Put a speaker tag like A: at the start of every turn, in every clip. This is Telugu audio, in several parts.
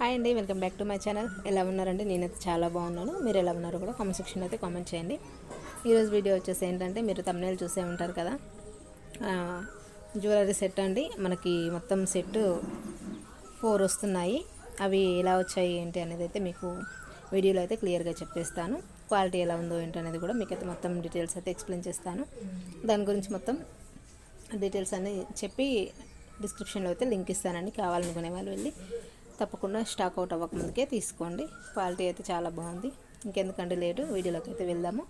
A: హాయ్ అండి welcome back to my channel. ఎలా ఉన్నారండి? నేనైతే చాలా బాగున్నాను. మీరు ఎలా ఉన్నారో కూడా కామెంట్ సెక్షన్ అయితే కామెంట్ చేయండి. ఈరోజు వీడియో వచ్చేసి ఏంటంటే మీరు తమిళ చూసే ఉంటారు కదా జ్యువెలరీ సెట్ అండి. మనకి మొత్తం సెట్ ఫోర్ వస్తున్నాయి. అవి ఎలా వచ్చాయి ఏంటి అనేది అయితే మీకు వీడియోలో అయితే క్లియర్గా చెప్పేస్తాను. క్వాలిటీ ఎలా ఉందో ఏంటి అనేది కూడా మీకైతే మొత్తం డీటెయిల్స్ అయితే ఎక్స్ప్లెయిన్ చేస్తాను. దాని గురించి మొత్తం డీటెయిల్స్ అన్నీ చెప్పి డిస్క్రిప్షన్లో అయితే లింక్ ఇస్తానండి. కావాలనుకునే వాళ్ళు వెళ్ళి తప్పకుండా స్టాక్ అవుట్ అవ్వకముందుకే తీసుకోండి. క్వాలిటీ అయితే చాలా బాగుంది. ఇంకెందుకంటే లేటు వీడియోలోకి అయితే వెళ్దాము.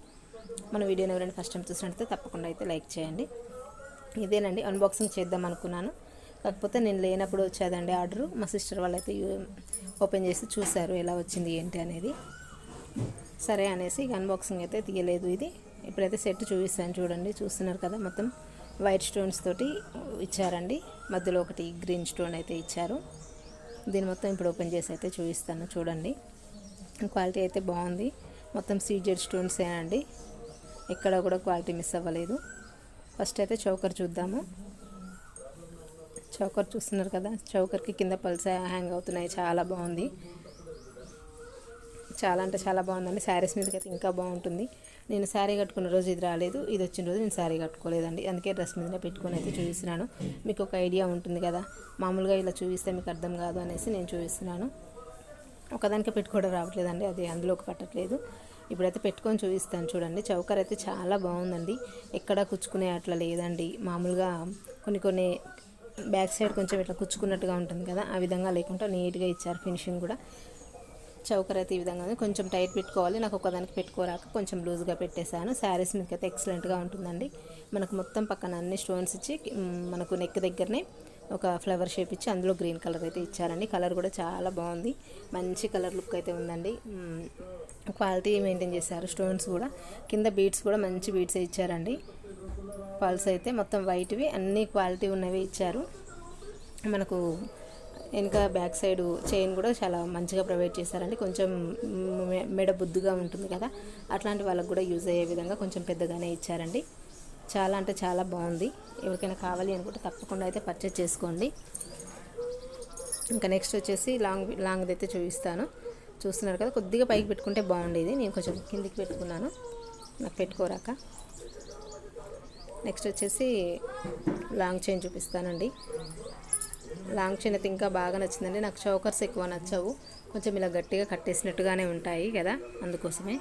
A: మన వీడియోని ఎవరైనా ఫస్ట్ టైం చూసినట్లయితే తప్పకుండా అయితే లైక్ చేయండి. ఇదేనండి అన్బాక్సింగ్ చేద్దాం అనుకున్నాను. కాకపోతే నేను లేనప్పుడు వచ్చేదండి ఆర్డరు. మా సిస్టర్ వాళ్ళు అయితే ఓపెన్ చేసి చూశారు ఎలా వచ్చింది ఏంటి అనేది. సరే అనేసి అన్బాక్సింగ్ అయితే తీయలేదు ఇది. ఇప్పుడైతే సెట్ చూపిస్తాను చూడండి. చూస్తున్నారు కదా మొత్తం వైట్ స్టోన్స్ తోటి ఇచ్చారండి. మధ్యలో ఒకటి గ్రీన్ స్టోన్ అయితే ఇచ్చారు. దీన్ని మొత్తం ఇప్పుడు ఓపెన్ చేసి అయితే చూపిస్తాను చూడండి. క్వాలిటీ అయితే బాగుంది. మొత్తం సీజెడ్ స్టోన్సే అండి. ఎక్కడ కూడా క్వాలిటీ మిస్ అవ్వలేదు. ఫస్ట్ అయితే చౌకర్ చూద్దాము. చౌకర్ చూస్తున్నారు కదా చౌకర్కి కింద పల్స హ్యాంగ్ అవుతున్నాయి. చాలా బాగుంది. చాలా అంటే చాలా బాగుందండి. శారీస్ మీదకి అయితే ఇంకా బాగుంటుంది. నేను శారీ కట్టుకున్న రోజు ఇది రాలేదు ఇది వచ్చిన రోజు నేను శారీ కట్టుకోలేదండి. అందుకే డ్రెస్ మీదనే పెట్టుకొని అయితే చూపిస్తున్నాను. మీకు ఒక ఐడియా ఉంటుంది కదా మామూలుగా ఇలా చూపిస్తే మీకు అర్థం కాదు అనేసి నేను చూపిస్తున్నాను. ఒకదానికి పెట్టుకోవడం రావట్లేదండి అది అందులోకి పట్టట్లేదు. ఇప్పుడైతే పెట్టుకొని చూపిస్తాను చూడండి. చౌకర్ అయితే చాలా బాగుందండి. ఎక్కడ కుచ్చుకునే అట్లా లేదండి. మామూలుగా కొన్ని కొన్ని బ్యాక్ సైడ్ కొంచెం ఇట్లా కుచ్చుకున్నట్టుగా ఉంటుంది కదా ఆ విధంగా లేకుండా నీట్గా ఇచ్చారు ఫినిషింగ్ కూడా. చౌకర్ అయితే ఈ విధంగా కొంచెం టైట్ పెట్టుకోవాలి. నాకు ఒకదానికి పెట్టుకోరాక కొంచెం లూజ్గా పెట్టేశాను. శారీస్ మీకు అయితే ఎక్సలెంట్గా ఉంటుందండి. మనకు మొత్తం పక్కన అన్ని స్టోన్స్ ఇచ్చి మనకు నెక్ దగ్గరనే ఒక ఫ్లవర్ షేప్ ఇచ్చి అందులో గ్రీన్ కలర్ అయితే ఇచ్చారండి. కలర్ కూడా చాలా బాగుంది. మంచి కలర్ లుక్ అయితే ఉందండి. క్వాలిటీ మెయింటైన్ చేశారు స్టోన్స్ కూడా. కింద బీడ్స్ కూడా మంచి బీడ్స్ ఇచ్చారండి. పల్స్ అయితే మొత్తం వైట్వి అన్ని క్వాలిటీ ఉన్నవి ఇచ్చారు. మనకు వెనుక బ్యాక్ సైడ్ చైన్ కూడా చాలా మంచిగా ప్రొవైడ్ చేశారండి. కొంచెం మెడ బుద్దుగా ఉంటుంది కదా. అట్లాంటి వాళ్ళకు కూడా యూజ్ అయ్యే విధంగా కొంచెం పెద్దగానే ఇచ్చారండి. చాలా అంటే చాలా బాగుంది. ఎవరికైనా కావాలి అనుకుంటే తప్పకుండా అయితే పర్చేజ్ చేసుకోండి. ఇంకా నెక్స్ట్ వచ్చేసి లాంగ్ లాంగ్ది అయితే చూపిస్తాను. చూస్తున్నారు కదా కొద్దిగా పైకి పెట్టుకుంటే బాగుండేది. నేను కొంచెం కిందికి పెట్టుకున్నాను. నాకు పెట్టుకోరాక. నెక్స్ట్ వచ్చేసి లాంగ్ చైన్ చూపిస్తానండి. లాంగ్ చైన్ అయితే ఇంకా బాగా నచ్చిందండి. నాకు చౌకర్స్ ఎక్కువ నచ్చవు. కొంచెం ఇలా గట్టిగా కట్టేసినట్టుగానే ఉంటాయి కదా అందుకోసమే.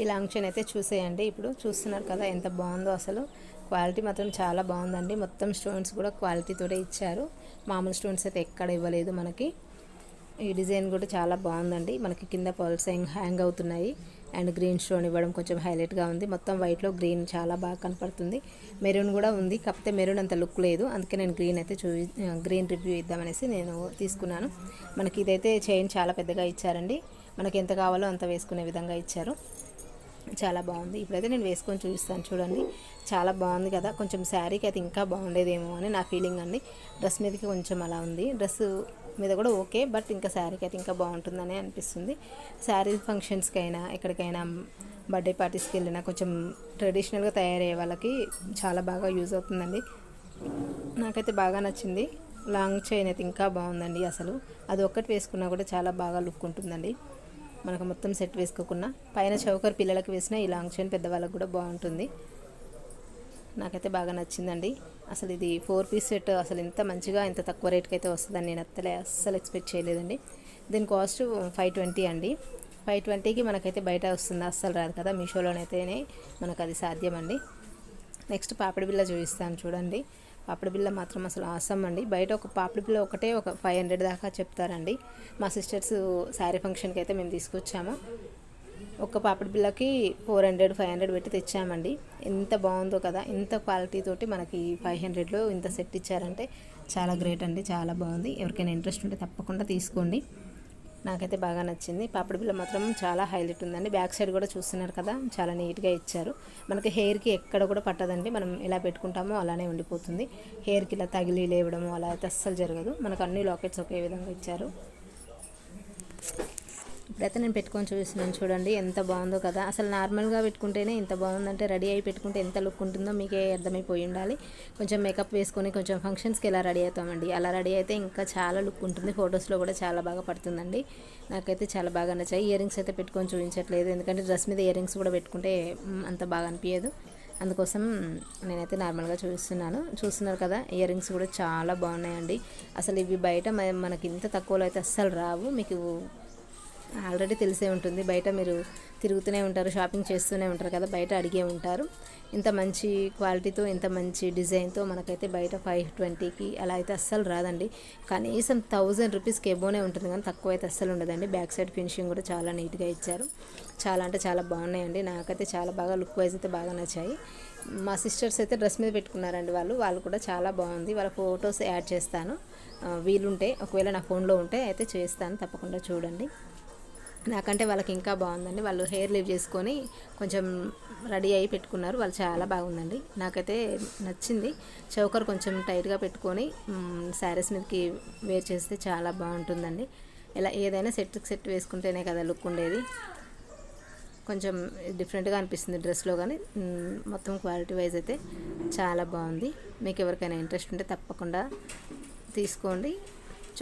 A: ఈ లాంగ్ చైన్ అయితే చూసేయండి. ఇప్పుడు చూస్తున్నారు కదా ఎంత బాగుందో అసలు. క్వాలిటీ మాత్రం చాలా బాగుందండి. మొత్తం స్టోన్స్ కూడా క్వాలిటీతోనే ఇచ్చారు. మామూలు స్టోన్స్ అయితే ఎక్కడ ఇవ్వలేదు మనకి. ఈ డిజైన్ కూడా చాలా బాగుందండి. మనకి కింద పర్ల్స్ హ్యాంగ్ అవుతున్నాయి. అండ్ గ్రీన్ స్టోన్ ఇవ్వడం కొంచెం హైలైట్గా ఉంది. మొత్తం వైట్లో గ్రీన్ చాలా బాగా కనపడుతుంది. మెరూన్ కూడా ఉంది. కాకపోతే మెరూన్ అంత లుక్ లేదు. అందుకే నేను గ్రీన్ అయితే చూ గ్రీన్ రివ్యూ ఇద్దామనేసి నేను తీసుకున్నాను. మనకి ఇదైతే చైన్ చాలా పెద్దగా ఇచ్చారండి. మనకి ఎంత కావాలో అంత వేసుకునే విధంగా ఇచ్చారు. చాలా బాగుంది. ఇప్పుడైతే నేను వేసుకొని చూపిస్తాను చూడండి. చాలా బాగుంది కదా. కొంచెం శారీకి అయితే ఇంకా బాగుండేదేమో అని నా ఫీలింగ్ అండి. డ్రెస్ మీదకి కొంచెం అలా ఉంది. డ్రెస్ మీద కూడా ఓకే బట్ ఇంకా శారీకి అయితే ఇంకా బాగుంటుందని అనిపిస్తుంది. శారీ ఫంక్షన్స్కి అయినా ఎక్కడికైనా బర్త్డే పార్టీస్కి వెళ్ళినా కొంచెం ట్రెడిషనల్గా తయారయ్యే వాళ్ళకి చాలా బాగా యూజ్ అవుతుందండి. నాకైతే బాగా నచ్చింది. లాంగ్ చైన్ అయితే ఇంకా బాగుందండి అసలు. అది ఒక్కటి వేసుకున్నా కూడా చాలా బాగా లుక్ ఉంటుందండి. మనకు మొత్తం సెట్ వేసుకోకుండా పైన చౌకర్ పిల్లలకి వేసిన ఈ లాంగ్ చైన్ పెద్దవాళ్ళకి కూడా బాగుంటుంది. నాకైతే బాగా నచ్చిందండి. అసలు ఇది ఫోర్ పీస్ సెట్ అసలు ఇంత మంచిగా ఇంత తక్కువ రేట్కి అయితే వస్తుందని నేను అత్తలే అస్సలు ఎక్స్పెక్ట్ చేయలేదండి. దీని కాస్ట్ ఫైవ్ ట్వంటీ అండి. ఫైవ్ ట్వంటీకి మనకైతే బయట వస్తుంది అస్సలు రాదు కదా. మీషోలోనైతేనే మనకు అది సాధ్యం అండి నెక్స్ట్ పాపిడి బిల్ల చూపిస్తాను చూడండి. పాపిడి బిల్ల మాత్రం అసలు ఆసం అండి. బయట ఒక పాపిడి బిల్ల ఒకటే ఒక ఫైవ్ హండ్రెడ్ దాకా చెప్తారండి. మా సిస్టర్స్ శారీ ఫంక్షన్కి అయితే మేము తీసుకొచ్చాము. ఒక పాపిడి బిల్లకి ఫోర్ హండ్రెడ్ ఫైవ్ హండ్రెడ్ పెట్టి తెచ్చామండి. ఎంత బాగుందో కదా ఇంత క్వాలిటీ తోటి మనకి ఫైవ్ హండ్రెడ్లో ఇంత సెట్ ఇచ్చారంటే చాలా గ్రేట్ అండి చాలా బాగుంది. ఎవరికైనా ఇంట్రెస్ట్ ఉంటే తప్పకుండా తీసుకోండి. నాకైతే బాగా నచ్చింది. పాపిడి బిల్ల మాత్రం చాలా హైలైట్ ఉందండి. బ్యాక్ సైడ్ కూడా చూస్తున్నారు కదా చాలా నీట్గా ఇచ్చారు. మనకి హెయిర్కి ఎక్కడ కూడా పట్టదండి. మనం ఎలా పెట్టుకుంటామో అలానే ఉండిపోతుంది. హెయిర్కి ఇలా తగిలి లేవడము అలా అయితే అస్సలు జరగదు. మనకు అన్ని లాకెట్స్ ఒకే విధంగా ఇచ్చారు. ఇప్పుడైతే నేను పెట్టుకొని చూస్తున్నాను చూడండి ఎంత బాగుందో కదా. అసలు నార్మల్గా పెట్టుకుంటేనే ఎంత బాగుందంటే రెడీ అయి పెట్టుకుంటే ఎంత లుక్ ఉంటుందో మీకే అర్థమైపోయి ఉండాలి. కొంచెం మేకప్ వేసుకొని కొంచెం ఫంక్షన్స్కి ఎలా రెడీ అవుతామండి? అలా రెడీ అయితే ఇంకా చాలా లుక్ ఉంటుంది. ఫొటోస్లో కూడా చాలా బాగా పడుతుందండి. నాకైతే చాలా బాగా నచ్చాయి. ఇయర్ రింగ్స్ అయితే పెట్టుకొని చూపించట్లేదు. ఎందుకంటే డ్రెస్ మీద ఇయర్ రింగ్స్ కూడా పెట్టుకుంటే అంత బాగా అనిపించదు అందుకోసం నేనైతే నార్మల్గా చూపిస్తున్నాను. చూస్తున్నారు కదా ఇయర్ రింగ్స్ కూడా చాలా బాగున్నాయండి. అసలు ఇవి బయట మ- మనకి ఇంత తక్కువలో అయితే అస్సలు రావు. మీకు ఆల్రెడీ తెలిసే ఉంటుంది. బయట మీరు తిరుగుతూనే ఉంటారు షాపింగ్ చేస్తూనే ఉంటారు కదా బయట అడిగే ఉంటారు. ఇంత మంచి క్వాలిటీతో ఇంత మంచి డిజైన్తో మనకైతే బయట ఫైవ్ ట్వంటీకి అలా అయితే అస్సలు రాదండి. కనీసం థౌజండ్ రూపీస్కి ఎబోనే ఉంటుంది కానీ తక్కువ అయితే అస్సలు ఉండదండి. బ్యాక్ సైడ్ ఫినిషింగ్ కూడా చాలా నీట్గా ఇచ్చారు. చాలా అంటే చాలా బాగున్నాయండి. నాకైతే చాలా బాగా లుక్ వైజ్ అయితే బాగా నచ్చాయి. మా సిస్టర్స్ అయితే డ్రెస్ మీద పెట్టుకున్నారండి వాళ్ళు. వాళ్ళు కూడా చాలా బాగుంది. వాళ్ళ ఫొటోస్ యాడ్ చేస్తాను. వీలుంటే ఒకవేళ నా ఫోన్లో ఉంటే అయితే చేస్తాను. తప్పకుండా చూడండి. నాకంటే వాళ్ళకి ఇంకా బాగుందండి. వాళ్ళు హెయిర్ లీవ్ చేసుకొని కొంచెం రెడీ అయ్యి పెట్టుకున్నారు. వాళ్ళు చాలా బాగుందండి. నాకైతే నచ్చింది. చౌకర్ కొంచెం టైట్గా పెట్టుకొని శారీస్ మీదకి వేర్ చేస్తే చాలా బాగుంటుందండి. ఇలా ఏదైనా సెట్కి సెట్ వేసుకుంటేనే కదా లుక్ ఉండేది. కొంచెం డిఫరెంట్గా అనిపిస్తుంది డ్రెస్లో కానీ. మొత్తం క్వాలిటీ వైజ్ అయితే చాలా బాగుంది. మీకు ఎవరికైనా ఇంట్రెస్ట్ ఉంటే తప్పకుండా తీసుకోండి.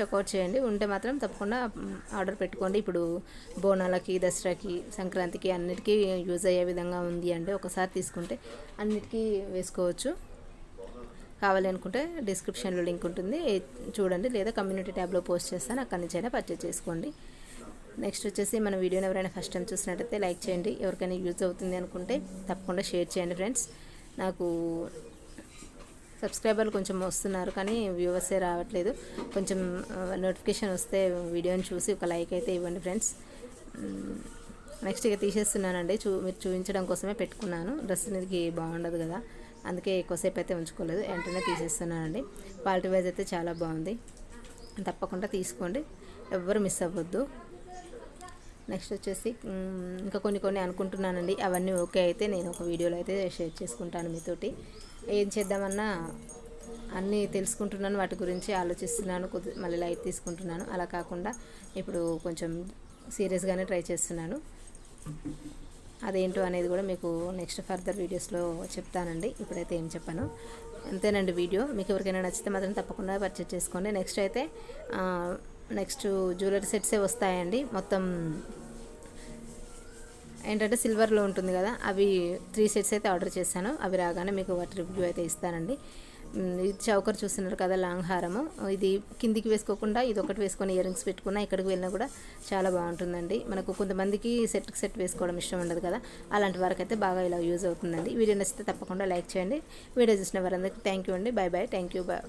A: చెక్అవుట్ చేయండి. ఉంటే మాత్రం తప్పకుండా ఆర్డర్ పెట్టుకోండి. ఇప్పుడు బోనాలకి దసరాకి సంక్రాంతికి అన్నిటికీ యూజ్ అయ్యే విధంగా ఉంది అంటే ఒకసారి తీసుకుంటే అన్నిటికీ వేసుకోవచ్చు. కావాలి అనుకుంటే డిస్క్రిప్షన్లో లింక్ ఉంటుంది. చూడండి. లేదా కమ్యూనిటీ ట్యాబ్లో పోస్ట్ చేస్తాను. అక్కడి నుంచైనా పర్చేజ్ పర్చేస్ చేసుకోండి. నెక్స్ట్ వచ్చేసి మన వీడియోని ఎవరైనా ఫస్ట్ టైం చూసినట్టయితే లైక్ చేయండి. ఎవరికైనా యూజ్ అవుతుంది అనుకుంటే తప్పకుండా షేర్ చేయండి ఫ్రెండ్స్. నాకు సబ్స్క్రైబర్లు కొంచెం వస్తున్నారు కానీ వ్యూవర్సే రావట్లేదు. కొంచెం నోటిఫికేషన్ వస్తే వీడియోని చూసి ఒక లైక్ అయితే ఇవ్వండి ఫ్రెండ్స్. నెక్స్ట్ ఇక తీసేస్తున్నానండి. చూ మీరు చూపించడం కోసమే పెట్టుకున్నాను. డ్రెస్ అనేది బాగుండదు కదా. అందుకే ఎక్కువసేపు అయితే ఉంచుకోలేదు. వెంటనే తీసేస్తున్నానండి. క్వాలిటీ వైజ్ అయితే చాలా బాగుంది. తప్పకుండా తీసుకోండి. ఎవ్వరు మిస్ అవ్వద్దు. నెక్స్ట్ వచ్చేసి ఇంకా కొన్ని కొన్ని అనుకుంటున్నానండి. అవన్నీ ఓకే అయితే నేను ఒక వీడియోలో అయితే షేర్ చేసుకుంటాను మీతోటి. ఏం చేద్దామన్నా అన్నీ తెలుసుకుంటున్నాను వాటి గురించి ఆలోచిస్తున్నాను కొద్దిగా మళ్ళీ లైట్ తీసుకుంటున్నాను. అలా కాకుండా ఇప్పుడు కొంచెం సీరియస్గానే ట్రై చేస్తున్నాను. అదేంటో అనేది కూడా మీకు నెక్స్ట్ ఫర్దర్ వీడియోస్లో చెప్తానండి. ఇప్పుడైతే ఏం చెప్పాను. అంతేనండి వీడియో. మీకు ఎవరికైనా నచ్చితే మాత్రం తప్పకుండా పర్చేస్ చేసుకోండి. నెక్స్ట్ అయితే నెక్స్ట్ జ్యువెలరీ సెట్సే వస్తాయండి. మొత్తం ఏంటంటే సిల్వర్లో ఉంటుంది కదా అవి త్రీ సెట్స్ అయితే ఆర్డర్ చేశాను. అవి రాగానే మీకు వాటి రివ్యూ అయితే ఇస్తానండి. ఇది చౌకర్ చూస్తున్నారు కదా లాంగ్ హారము. ఇది కిందికి వేసుకోకుండా ఇది ఒకటి వేసుకొని ఇయర్ రింగ్స్ పెట్టుకున్నా ఎక్కడికి వెళ్ళినా కూడా చాలా బాగుంటుందండి. మనకు కొంతమందికి సెట్కి సెట్ వేసుకోవడం ఇష్టం ఉండదు కదా అలాంటి వారికి అయితే బాగా ఇలా యూజ్ అవుతుందండి. వీడియో నచ్చితే తప్పకుండా లైక్ చేయండి. వీడియో చూసిన వారందరికీ థ్యాంక్ యూ అండి. Bye bye thank you bye